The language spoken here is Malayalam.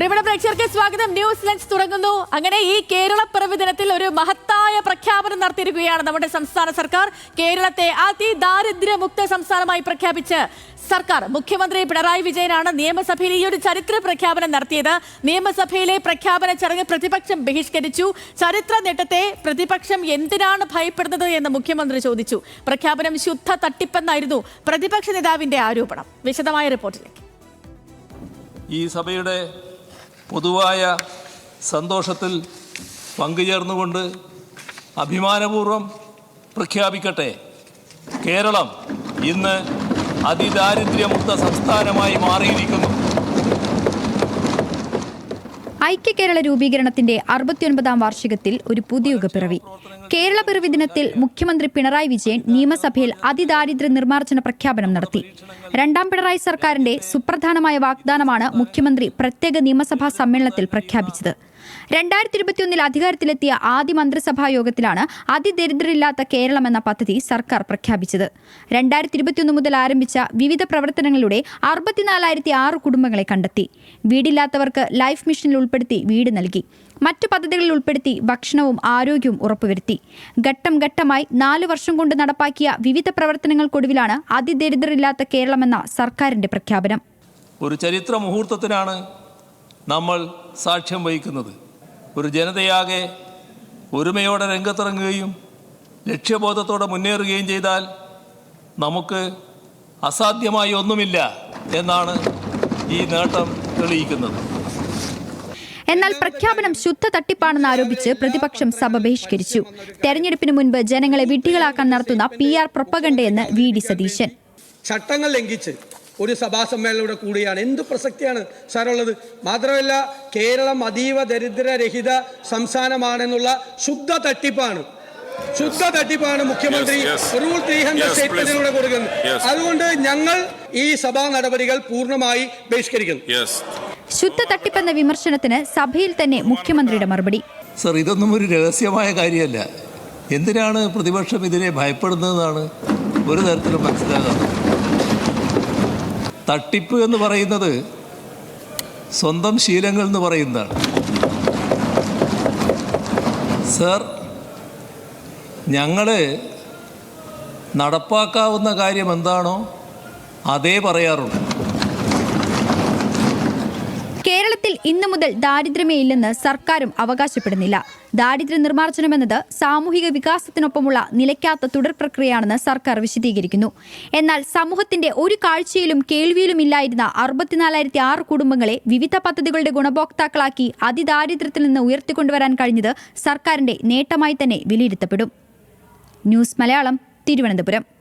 പ്രിയപ്പെട്ട പ്രേക്ഷകർക്ക് സ്വാഗതം. ന്യൂസ് ലഞ്ച് തുടങ്ങുന്നു. അങ്ങനെ ഈ കേരള പിറവി ദിനത്തിൽ ഒരു മഹത്തായ പ്രഖ്യാപനം നടത്തിയിരിക്കുകയാണ് നമ്മുടെ സംസ്ഥാന സർക്കാർ. കേരളത്തെ അതിദാരിദ്ര്യമുക്ത സംസ്ഥാനമായി പ്രഖ്യാപിച്ച് സർക്കാർ. മുഖ്യമന്ത്രി പിണറായി വിജയനാണ് നിയമസഭയിൽ ഈ ഒരു ചരിത്ര പ്രഖ്യാപനം നടത്തിയത്. നിയമസഭയിലെ പ്രഖ്യാപന ചടങ്ങ് പ്രതിപക്ഷം ബഹിഷ്കരിച്ചു. ചരിത്ര നേട്ടത്തെ പ്രതിപക്ഷം എന്തിനാണ് ഭയപ്പെടുന്നത് എന്ന് മുഖ്യമന്ത്രി ചോദിച്ചു. പ്രഖ്യാപനം ശുദ്ധ തട്ടിപ്പെന്നായിരുന്നു പ്രതിപക്ഷ നേതാവിന്റെ ആരോപണം. വിശദമായ റിപ്പോർട്ടിലേക്ക്. ഈ സഭയുടെ പൊതുവായ സന്തോഷത്തിൽ പങ്കുചേർന്നുകൊണ്ട് അഭിമാനപൂർവം പ്രഖ്യാപിക്കട്ടെ. കേരളം ഇന്ന് അതിദാരിദ്ര്യമുക്ത സംസ്ഥാനമായി മാറിയിരിക്കുന്നു. ഐക്യ കേരള രൂപീകരണത്തിന്റെ അറുപത്തിയൊൻപതാം വാർഷികത്തിൽ ഒരു പുതിയുഗ പിറവി കേരള പിറവി ദിനത്തിൽ മുഖ്യമന്ത്രി പിണറായി വിജയൻ നിയമസഭയിൽ അതിദാരിദ്ര്യ നിർമ്മാർജന പ്രഖ്യാപനം നടത്തി. രണ്ടാം പിണറായി സർക്കാരിന്റെ സുപ്രധാനമായ വാഗ്ദാനമാണ് മുഖ്യമന്ത്രി പ്രത്യേക നിയമസഭാ സമ്മേളനത്തിൽ പ്രഖ്യാപിച്ചത്. രണ്ടായിരത്തി ഇരുപത്തിയൊന്നിൽ അധികാരത്തിലെത്തിയ ആദ്യ മന്ത്രിസഭാ യോഗത്തിലാണ് അതിദരിദ്രരില്ലാത്ത കേരളം എന്ന പദ്ധതി സർക്കാർ പ്രഖ്യാപിച്ചത്. രണ്ടായിരത്തി ഇരുപത്തിയൊന്ന് മുതൽ ആരംഭിച്ച വിവിധ പ്രവർത്തനങ്ങളിലൂടെ അറുപത്തിനാലായിരത്തി ആറ് കുടുംബങ്ങളെ കണ്ടെത്തി. വീടില്ലാത്തവർക്ക് ലൈഫ് മിഷനിൽ ഉൾപ്പെടുത്തി വീട് നൽകി. മറ്റു പദ്ധതികളിൽ ഉൾപ്പെടുത്തി ഭക്ഷണവും ആരോഗ്യവും ഉറപ്പുവരുത്തി. ഘട്ടം ഘട്ടമായി നാലു വർഷം കൊണ്ട് നടപ്പാക്കിയ വിവിധ പ്രവർത്തനങ്ങൾക്കൊടുവിലാണ് അതിദരിദ്രരില്ലാത്ത കേരളമെന്ന സർക്കാരിന്റെ പ്രഖ്യാപനം. ഒരു ചരിത്ര മുഹൂർത്തത്തിനാണ് നമ്മൾ സാക്ഷ്യം വഹിക്കുന്നത്. ഒരു ജനതയാകെ ഒരുമയോടെ രംഗത്തിറങ്ങുകയും ലക്ഷ്യബോധത്തോടെ മുന്നേറുകയും ചെയ്താൽ നമുക്ക് അസാധ്യമായി ഒന്നുമില്ല എന്നാണ് ഈ നേട്ടം തെളിയിക്കുന്നത്. എന്നാൽ പ്രഖ്യാപനം ശുദ്ധ തട്ടിപ്പാണെന്ന് ആരോപിച്ച് പ്രതിപക്ഷം സഭ ബഹിഷ്കരിച്ചു. തെരഞ്ഞെടുപ്പിന് മുൻപ് ജനങ്ങളെ വിഡ്ഢികളാക്കാൻ നടത്തുന്ന പി ആർ പ്രൊപ്പഗണ്ടയെന്ന് വി ഡി സതീശൻ. ചട്ടങ്ങൾ ലംഘിച്ച് ഒരു സഭാ സമ്മേളനയുടെ കൂടിയാണ് എന്ത് പ്രസക്തിയാണ് സാറുള്ളത്? മാത്രമല്ല കേരളം അതീവ ദരിദ്രരഹിത സംസ്ഥാനമാണെന്നുള്ള ശുദ്ധ തട്ടിപ്പാണ്. ശുദ്ധ തട്ടിപ്പാണ് മുഖ്യമന്ത്രി. റൂൾ ത്രീ ഹൺഡ്രഡ് സ്റ്റേറ്റ്മെന്റിലൂടെ കൊടുക്കുന്നത്. അതുകൊണ്ട് ഞങ്ങൾ ഈ സഭാ നടപടികൾ പൂർണമായി ബഹിഷ്കരിക്കുന്നു. ശുദ്ധ തട്ടിപ്പെന്ന വിമർശനത്തിന് സഭയിൽ തന്നെ മുഖ്യമന്ത്രിയുടെ മറുപടി. സർ ഇതൊന്നും ഒരു രഹസ്യമായ കാര്യമല്ല. എന്തിനാണ് പ്രതിപക്ഷം ഇതിനെ ഭയപ്പെടുന്നതെന്നാണ് ഒരു തരത്തിലും മനസ്സിലാകാത്തത്. തട്ടിപ്പ് എന്ന് പറയുന്നത് സ്വന്തം ശീലങ്ങൾ എന്ന് പറയുന്നതാണ്. സർ ഞങ്ങൾ നടപ്പാക്കാവുന്ന കാര്യം എന്താണോ അതേ പറയാറുള്ളൂ. ഇന്നു മുതൽ ദാരിദ്ര്യമേ ഇല്ലെന്ന് സർക്കാരും അവകാശപ്പെടുന്നില്ല. ദാരിദ്ര്യ നിർമ്മാർജനമെന്നത് സാമൂഹിക വികാസത്തിനൊപ്പമുള്ള നിലയ്ക്കാത്ത തുടർ പ്രക്രിയയാണെന്ന് സർക്കാർ വിശദീകരിക്കുന്നു. എന്നാൽ സമൂഹത്തിന്റെ ഒരു കാഴ്ചയിലും കേൾവിയിലും ഇല്ലായിരുന്ന അറുപത്തിനാലായിരത്തി ആറ് കുടുംബങ്ങളെ വിവിധ പദ്ധതികളുടെ ഗുണഭോക്താക്കളാക്കി അതിദാരിദ്ര്യത്തിൽ നിന്ന് ഉയർത്തിക്കൊണ്ടുവരാൻ കഴിഞ്ഞത് സർക്കാരിന്റെ നേട്ടമായി തന്നെ വിലയിരുത്തപ്പെടും. ന്യൂസ് മലയാളം തിരുവനന്തപുരം.